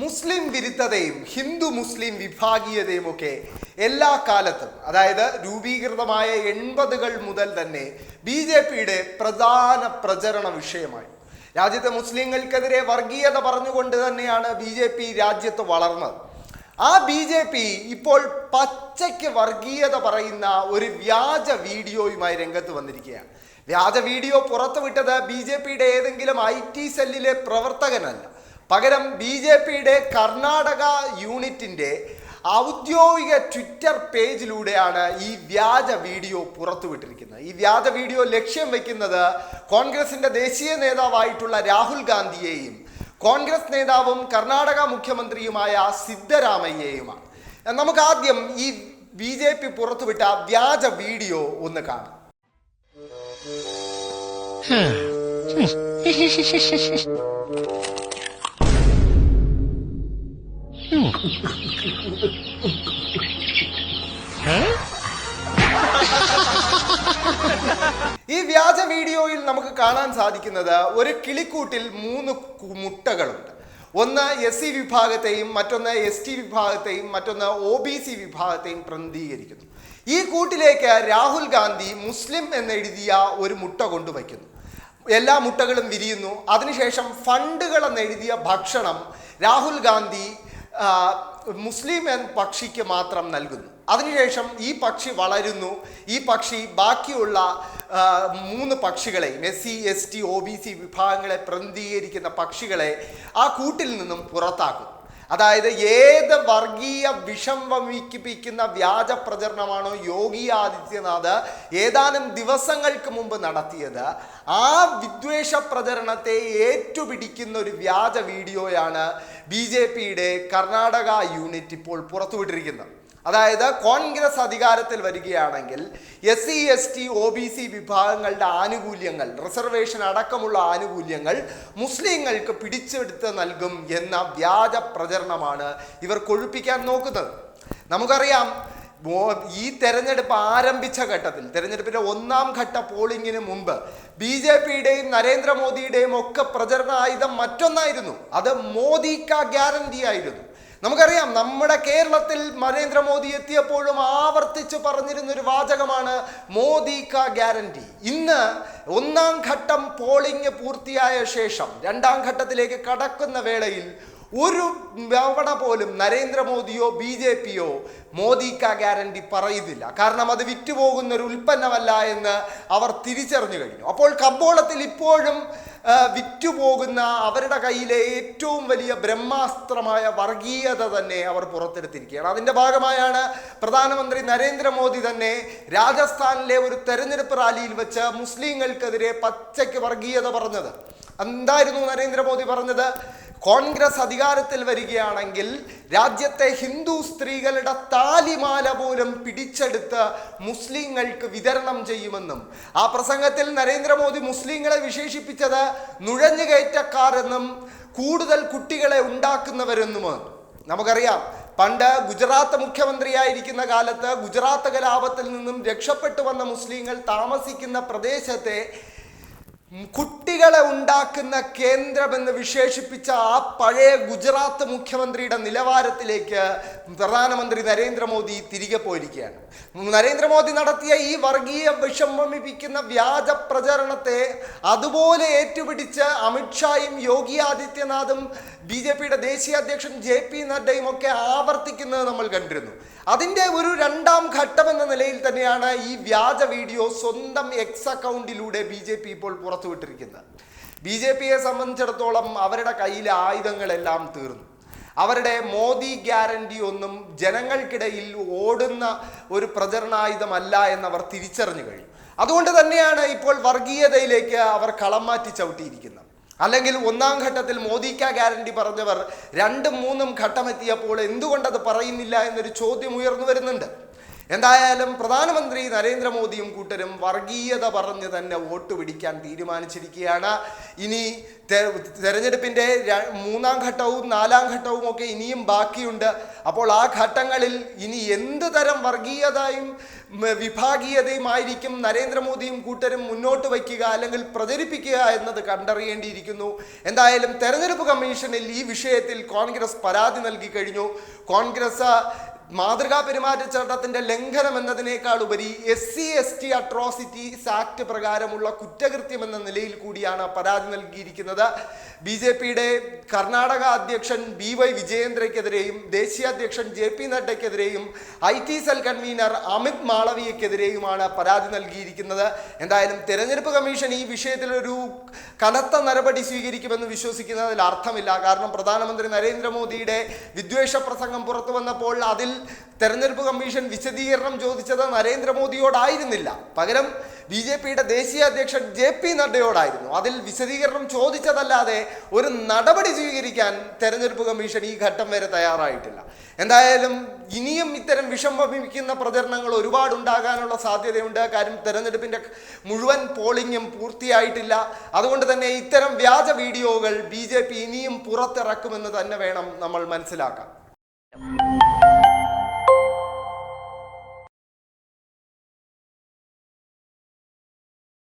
മുസ്ലിം വിരുദ്ധതയും ഹിന്ദു മുസ്ലിം വിഭാഗീയതയും ഒക്കെ എല്ലാ കാലത്തും അതായത് രൂപീകൃതമായ എൺപതുകൾ മുതൽ തന്നെ ബി ജെ പിയുടെ പ്രധാന പ്രചരണ വിഷയമായി. രാജ്യത്തെ മുസ്ലിങ്ങൾക്കെതിരെ വർഗീയത പറഞ്ഞുകൊണ്ട് തന്നെയാണ് ബി ജെ പി രാജ്യത്ത് വളർന്നത്. ആ ബി ജെ പി ഇപ്പോൾ പച്ചയ്ക്ക് വർഗീയത പറയുന്ന ഒരു വ്യാജ വീഡിയോയുമായി രംഗത്ത് വന്നിരിക്കുകയാണ്. വ്യാജ വീഡിയോ പുറത്തുവിട്ടത് ബി ജെ പിയുടെ ഏതെങ്കിലും ഐ ടി സെല്ലിലെ പ്രവർത്തകനല്ല. പകരം ബി ജെ പിയുടെ കർണാടക യൂണിറ്റിന്റെ ഔദ്യോഗിക ട്വിറ്റർ പേജിലൂടെയാണ് ഈ വ്യാജ വീഡിയോ പുറത്തുവിട്ടിരിക്കുന്നത്. ഈ വ്യാജ വീഡിയോ ലക്ഷ്യം വയ്ക്കുന്നത് കോൺഗ്രസിന്റെ ദേശീയ നേതാവായിട്ടുള്ള രാഹുൽ ഗാന്ധിയെയും കോൺഗ്രസ് നേതാവും കർണാടക മുഖ്യമന്ത്രിയുമായ സിദ്ധരാമയ്യയുമാണ്. നമുക്ക് ആദ്യം ഈ ബി ജെ പി പുറത്തുവിട്ട വ്യാജ വീഡിയോ ഒന്ന് കാണാം. ഈ വ്യാജ വീഡിയോയിൽ നമുക്ക് കാണാൻ സാധിക്കുന്നത് ഒരു കിളിക്കൂട്ടിൽ മൂന്ന് മുട്ടകളുണ്ട്. ഒന്ന് എസ് സി വിഭാഗത്തെയും മറ്റൊന്ന് എസ് ടി വിഭാഗത്തെയും മറ്റൊന്ന് ഒ ബി സി വിഭാഗത്തെയും പ്രതിനിധീകരിക്കുന്നു. ഈ കൂട്ടിലേക്ക് രാഹുൽ ഗാന്ധി മുസ്ലിം എന്നെഴുതിയ ഒരു മുട്ട കൊണ്ടുവയ്ക്കുന്നു. എല്ലാ മുട്ടകളും വിരിയുന്നു. അതിനുശേഷം ഫണ്ടുകൾ എന്നെഴുതിയ ഭക്ഷണം രാഹുൽ ഗാന്ധി മുസ്ലിം എന്ന പക്ഷിക്ക് മാത്രം നൽകുന്നു. അതിനുശേഷം ഈ പക്ഷി വളരുന്നു. ഈ പക്ഷി ബാക്കിയുള്ള മൂന്ന് പക്ഷികളെ S C S T O B C വിഭാഗങ്ങളെ പ്രതിനിധീകരിക്കുന്ന പക്ഷികളെ ആ കൂട്ടിൽ നിന്നും പുറത്താക്കും. അതായത് ഏത് വർഗീയ വിഷം വമിക്കിപ്പിക്കുന്ന വ്യാജ പ്രചരണമാണോ യോഗി ആദിത്യനാഥ് ഏതാനും ദിവസങ്ങൾക്ക് മുമ്പ് നടത്തിയത് ആ വിദ്വേഷ പ്രചരണത്തെ ഏറ്റുപിടിക്കുന്ന ഒരു വ്യാജ വീഡിയോയാണ് ബി കർണാടക യൂണിറ്റ് ഇപ്പോൾ പുറത്തുവിട്ടിരിക്കുന്നത്. അതായത് കോൺഗ്രസ് അധികാരത്തിൽ വരികയാണെങ്കിൽ S C S T O B C വിഭാഗങ്ങളുടെ ആനുകൂല്യങ്ങൾ റിസർവേഷൻ അടക്കമുള്ള ആനുകൂല്യങ്ങൾ മുസ്ലിങ്ങൾക്ക് പിടിച്ചെടുത്ത് നൽകും എന്ന വ്യാജ പ്രചരണമാണ് ഇവർ കൊഴുപ്പിക്കാൻ നോക്കുന്നത്. നമുക്കറിയാം ഈ തെരഞ്ഞെടുപ്പ് ആരംഭിച്ച ഘട്ടത്തിൽ തെരഞ്ഞെടുപ്പിന്റെ ഒന്നാം ഘട്ട പോളിംഗിന് മുമ്പ് ബി ജെ പിയുടെയും നരേന്ദ്രമോദിയുടെയും ഒക്കെ പ്രചരണ ആയുധം മറ്റൊന്നായിരുന്നു. അത് മോദി കാ ഗ്യാരണ്ടി ആയിരുന്നു. നമുക്കറിയാം നമ്മുടെ കേരളത്തിൽ നരേന്ദ്രമോദി എത്തിയപ്പോഴും ആവർത്തിച്ച് പറഞ്ഞിരുന്ന ഒരു വാചകമാണ് മോദി കാ ഗ്യാരണ്ടി. ഇന്ന് ഒന്നാം ഘട്ടം പോളിംഗ് പൂർത്തിയായ ശേഷം രണ്ടാം ഘട്ടത്തിലേക്ക് കടക്കുന്ന വേളയിൽ ഒരു തവണ പോലും നരേന്ദ്രമോദിയോ ബി ജെ പിയോ മോദി കാ ഗ്യാരണ്ടി പറയുന്നില്ല. കാരണം അത് വിറ്റുപോകുന്ന ഒരു ഉൽപ്പന്നമല്ല എന്ന് അവർ തിരിച്ചറിഞ്ഞു കഴിഞ്ഞു. അപ്പോൾ കമ്പോളത്തിൽ ഇപ്പോഴും വിറ്റുപോകുന്ന അവരുടെ കയ്യിലെ ഏറ്റവും വലിയ ബ്രഹ്മാസ്ത്രമായ വർഗീയത തന്നെ അവർ പുറത്തെടുത്തിരിക്കുകയാണ്. അതിന്റെ ഭാഗമായാണ് പ്രധാനമന്ത്രി നരേന്ദ്രമോദി തന്നെ രാജസ്ഥാനിലെ ഒരു തെരഞ്ഞെടുപ്പ് റാലിയിൽ വെച്ച് മുസ്ലിങ്ങൾക്കെതിരെ പച്ചയ്ക്ക് വർഗീയത പറഞ്ഞത്. എന്തായിരുന്നു നരേന്ദ്രമോദി പറഞ്ഞത്? കോൺഗ്രസ് അധികാരത്തിൽ വരികയാണെങ്കിൽ രാജ്യത്തെ ഹിന്ദു സ്ത്രീകളുടെ താലിമാല പോലും പിടിച്ചെടുത്ത് മുസ്ലിങ്ങൾക്ക് വിതരണം ചെയ്യുമെന്നും ആ പ്രസംഗത്തിൽ നരേന്ദ്രമോദി മുസ്ലിങ്ങളെ വിശേഷിപ്പിച്ചത് നുഴഞ്ഞുകയറ്റക്കാരെന്നും കൂടുതൽ കുട്ടികളെ ഉണ്ടാക്കുന്നവരെന്നുമാണ്. നമുക്കറിയാം പണ്ട് ഗുജറാത്ത് മുഖ്യമന്ത്രിയായിരിക്കുന്ന കാലത്ത് ഗുജറാത്ത് കലാപത്തിൽ നിന്നും രക്ഷപ്പെട്ടു വന്ന മുസ്ലിങ്ങൾ താമസിക്കുന്ന പ്രദേശത്തെ കുട്ടികളെ ഉണ്ടാക്കുന്ന കേന്ദ്രമെന്ന് വിശേഷിപ്പിച്ച ആ പഴയ ഗുജറാത്ത് മുഖ്യമന്ത്രിയുടെ നിലവാരത്തിലേക്ക് പ്രധാനമന്ത്രി നരേന്ദ്രമോദി തിരികെ പോയിരിക്കുകയാണ്. നരേന്ദ്രമോദി നടത്തിയ ഈ വർഗീയ വിഷമിപ്പിക്കുന്ന വ്യാജ പ്രചരണത്തെ അതുപോലെ ഏറ്റുപിടിച്ച് അമിത്ഷായും യോഗി ആദിത്യനാഥും ബി ജെ പിയുടെ ദേശീയ അധ്യക്ഷൻ ജെ പി നഡ്ഡയും ഒക്കെ ആവർത്തിക്കുന്നത് നമ്മൾ കണ്ടിരുന്നു. അതിന്റെ ഒരു രണ്ടാം ഘട്ടം എന്ന നിലയിൽ തന്നെയാണ് ഈ വ്യാജ വീഡിയോ സ്വന്തം എക്സ് അക്കൗണ്ടിലൂടെ ബി ജെ പി ഇപ്പോൾ പുറത്തുവിട്ടിരിക്കുന്നത് ബി ജെ പിയെ സംബന്ധിച്ചിടത്തോളം അവരുടെ കയ്യിലെ ആയുധങ്ങളെല്ലാം തീർന്നു. അവരുടെ മോദി ഗ്യാരണ്ടി ഒന്നും ജനങ്ങൾക്കിടയിൽ ഓടുന്ന ഒരു പ്രചരണായുധമല്ല എന്നവർ തിരിച്ചറിഞ്ഞു കഴിഞ്ഞു. അതുകൊണ്ട് തന്നെയാണ് ഇപ്പോൾ വർഗീയതയിലേക്ക് അവർ കളം മാറ്റി ചവിട്ടിയിരിക്കുന്നത്. അല്ലെങ്കിൽ ഒന്നാം ഘട്ടത്തിൽ മോദിക്ക ഗ്യാരണ്ടി പറഞ്ഞവർ രണ്ടും മൂന്നും ഘട്ടമെത്തിയപ്പോൾ എന്തുകൊണ്ടത് പറയുന്നില്ല എന്നൊരു ചോദ്യം ഉയർന്നു വരുന്നുണ്ട്. എന്തായാലും പ്രധാനമന്ത്രി നരേന്ദ്രമോദിയും കൂട്ടരും വർഗീയത പറഞ്ഞ് തന്നെ വോട്ട് പിടിക്കാൻ തീരുമാനിച്ചിരിക്കുകയാണ്. ഇനി തെരഞ്ഞെടുപ്പിന്റെ മൂന്നാം ഘട്ടവും നാലാം ഘട്ടവും ഒക്കെ ഇനിയും ബാക്കിയുണ്ട്. അപ്പോൾ ആ ഘട്ടങ്ങളിൽ ഇനി എന്ത് തരം വർഗീയതയും വിഭാഗീയതയുമായിരിക്കും നരേന്ദ്രമോദിയും കൂട്ടരും മുന്നോട്ട് വയ്ക്കുക അല്ലെങ്കിൽ പ്രചരിപ്പിക്കുക എന്നത് കണ്ടറിയേണ്ടിയിരിക്കുന്നു. എന്തായാലും തെരഞ്ഞെടുപ്പ് കമ്മീഷനിൽ ഈ വിഷയത്തിൽ കോൺഗ്രസ് പരാതി നൽകി കഴിഞ്ഞു. കോൺഗ്രസ് മാതൃകാ പെരുമാറ്റച്ചട്ടത്തിന്റെ ലംഘനം എന്നതിനേക്കാൾ ഉപരി S C S T atrocities act പ്രകാരമുള്ള കുറ്റകൃത്യം എന്ന നിലയിൽ കൂടിയാണ് പരാതി നൽകിയിരിക്കുന്നത്. ബി ജെ പിയുടെ കർണാടക അധ്യക്ഷൻ ബി വൈ വിജയേന്ദ്രയ്ക്കെതിരെയും ദേശീയ അധ്യക്ഷൻ J P നഡ്ഡയ്ക്കെതിരെയും I T cell convener Amit മാളവിയക്കെതിരെയുമാണ് പരാതി നൽകിയിരിക്കുന്നത്. എന്തായാലും തെരഞ്ഞെടുപ്പ് കമ്മീഷൻ ഈ വിഷയത്തിൽ ഒരു കനത്ത നടപടി സ്വീകരിക്കുമെന്ന് വിശ്വസിക്കുന്നതിൽ അർത്ഥമില്ല. കാരണം പ്രധാനമന്ത്രി നരേന്ദ്രമോദിയുടെ വിദ്വേഷ പ്രസംഗം പുറത്തു വന്നപ്പോൾ അതിൽ തെരഞ്ഞെടുപ്പ് കമ്മീഷൻ വിശദീകരണം ചോദിച്ചത് നരേന്ദ്രമോദിയോടായിരുന്നില്ല. പകരം ബി ജെ പിയുടെ ദേശീയ അധ്യക്ഷൻ ജെ പി നഡ്ഡയോടായിരുന്നു. അതിൽ വിശദീകരണം ചോദിച്ചതല്ലാതെ ഒരു നടപടി സ്വീകരിക്കാൻ തെരഞ്ഞെടുപ്പ് കമ്മീഷൻ ഈ ഘട്ടം വരെ തയ്യാറായിട്ടില്ല. എന്തായാലും ഇനിയും ഇത്തരം വിഷം വമിക്കുന്ന പ്രചരണങ്ങൾ ഒരുപാട് ഉണ്ടാകാനുള്ള സാധ്യതയുണ്ട്. കാര്യം തെരഞ്ഞെടുപ്പിന്റെ മുഴുവൻ പോളിംഗും പൂർത്തിയായിട്ടില്ല. അതുകൊണ്ട് തന്നെ ഇത്തരം വ്യാജ വീഡിയോകൾ ബി ഇനിയും പുറത്തിറക്കുമെന്ന് തന്നെ വേണം നമ്മൾ മനസ്സിലാക്കാൻ.